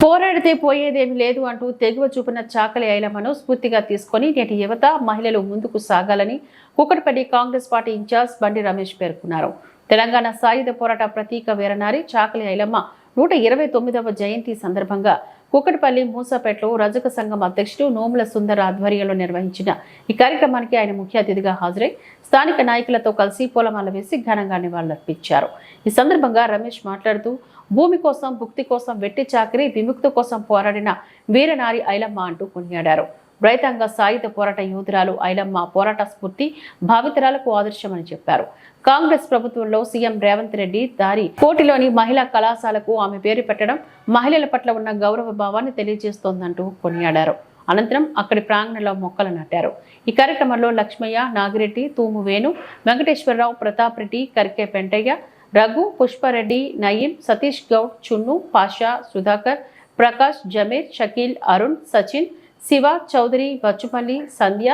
పోరాడితే పోయేదేమి లేదు అంటూ తెగువ చూపిన చాకలి ఐలమ్మను స్ఫూర్తిగా తీసుకొని నేటి యువత మహిళలు ముందుకు సాగాలని కుకటపల్లి కాంగ్రెస్ పార్టీ ఇన్ఛార్జ్ బండి రమేష్ పేర్కొన్నారు. తెలంగాణ సాయుధ పోరాట ప్రతీక వీరనారి చాకలి ఐలమ్మ నూట ఇరవై తొమ్మిదవ జయంతి సందర్భంగా కూకటపల్లి మూసాపేటలో రజక సంఘం అధ్యక్షుడు నోముల సుందర్ ఆధ్వర్యంలో నిర్వహించిన ఈ కార్యక్రమానికి ఆయన ముఖ్య అతిథిగా హాజరై స్థానిక నాయకులతో కలిసి పూలమాల వేసి ఘనంగా నివాళులర్పించారు. ఈ సందర్భంగా రమేష్ మాట్లాడుతూ భూమి కోసం భుక్తి కోసం వెట్టి చాకరి విముక్తి కోసం పోరాడిన వీరనారి ఐలమ్మ అంటూ కొనియాడారు. రైతాంగ సాయుధ పోరాట యోధురాలు ఐలమ్మ పోరాట స్ఫూర్తి భావితరాలకు ఆదర్శమని చెప్పారు. కాంగ్రెస్ ప్రభుత్వంలో సీఎం రేవంత్ రెడ్డి దారి కోటిలోని మహిళా కళాశాలకు ఆమె పేరు పెట్టడం మహిళల పట్ల ఉన్న గౌరవ భావాన్ని తెలియజేస్తోందంటూ కొనియాడారు. అనంతరం అక్కడి ప్రాంగణంలో మొక్కలు నాటారు. ఈ కార్యక్రమంలో లక్ష్మయ్య నాగిరెడ్డి తూము వేణు వెంకటేశ్వరరావు ప్రతాప్ రెడ్డి కరికే పెంటయ్య రఘు పుష్పారెడ్డి నయీం సతీష్ గౌడ్ చున్ను పాషా సుధాకర్ ప్రకాష్ జమీర్ షకీల్ అరుణ్ సచిన్ శివ చౌదరి బచ్చుపల్లి సంధ్య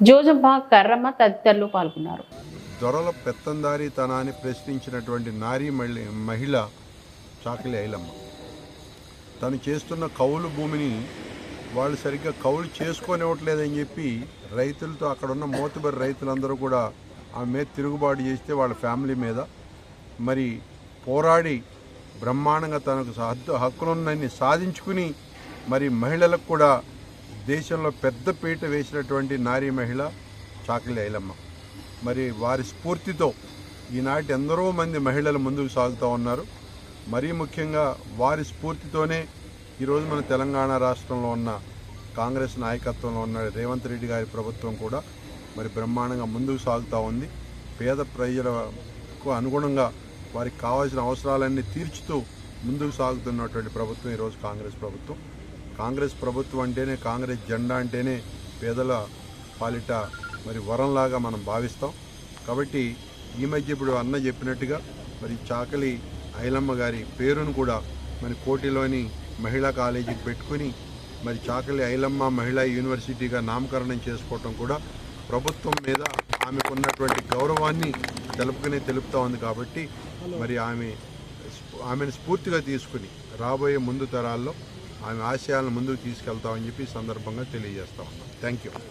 జోజంబ కర్రమ్మ తదితరులు పాల్గొన్నారు. దొరల పెత్తందారీతనాన్ని ప్రశ్నించినటువంటి నారీ మళ్ళీ మహిళ చాకలి ఐలమ్మ. తను చేస్తున్న కౌలు భూమిని వాళ్ళు సరిగ్గా కౌలు చేసుకోనివ్వట్లేదని చెప్పి రైతులతో అక్కడ ఉన్న మోతుబరి రైతులందరూ కూడా ఆమె మీద తిరుగుబాటు చేస్తే వాళ్ళ ఫ్యామిలీ మీద మరి పోరాడి బ్రహ్మాండంగా తనకు హద్దు హక్కులున్నన్ని సాధించుకుని మరి మహిళలకు కూడా దేశంలో పెద్ద పీట వేసినటువంటి నారీ మహిళ చాకలి ఐలమ్మ. మరి వారి స్ఫూర్తితో ఈనాటి ఎందరో మంది మహిళలు ముందుకు సాగుతూ ఉన్నారు. మరీ ముఖ్యంగా వారి స్ఫూర్తితోనే ఈరోజు మన తెలంగాణ రాష్ట్రంలో ఉన్న కాంగ్రెస్ నాయకత్వంలో ఉన్న రేవంత్ రెడ్డి గారి ప్రభుత్వం కూడా మరి బ్రహ్మాండంగా ముందుకు సాగుతూ ఉంది. పేద ప్రజలకు అనుగుణంగా వారికి కావాల్సిన అవసరాలన్నీ తీర్చుతూ ముందుకు సాగుతున్నటువంటి ప్రభుత్వం ఈరోజు కాంగ్రెస్ ప్రభుత్వం. కాంగ్రెస్ ప్రభుత్వం అంటేనే కాంగ్రెస్ జెండా అంటేనే పేదల పాలిట మరి వరంలాగా మనం భావిస్తాం. కాబట్టి ఈ మధ్య ఇప్పుడు అన్న చెప్పినట్టుగా మరి చాకలి ఐలమ్మ గారి పేరును కూడా మరి కోటిలోని మహిళా కాలేజీకి పెట్టుకుని మరి చాకలి ఐలమ్మ మహిళా యూనివర్సిటీగా నామకరణం చేసుకోవటం కూడా ప్రభుత్వం మీద ఆమెకున్నటువంటి గౌరవాన్ని తెలుపుకునే తెలుపుతూ ఉంది కాబట్టి మరి ఆమె ఆమెను స్ఫూర్తిగా తీసుకుని రాబోయే ముందు తరాల్లో ఆమె ఆశయాలను ముందుకు తీసుకెళ్తామని చెప్పి సందర్భంగా తెలియజేస్తా ఉన్నాం. Thank you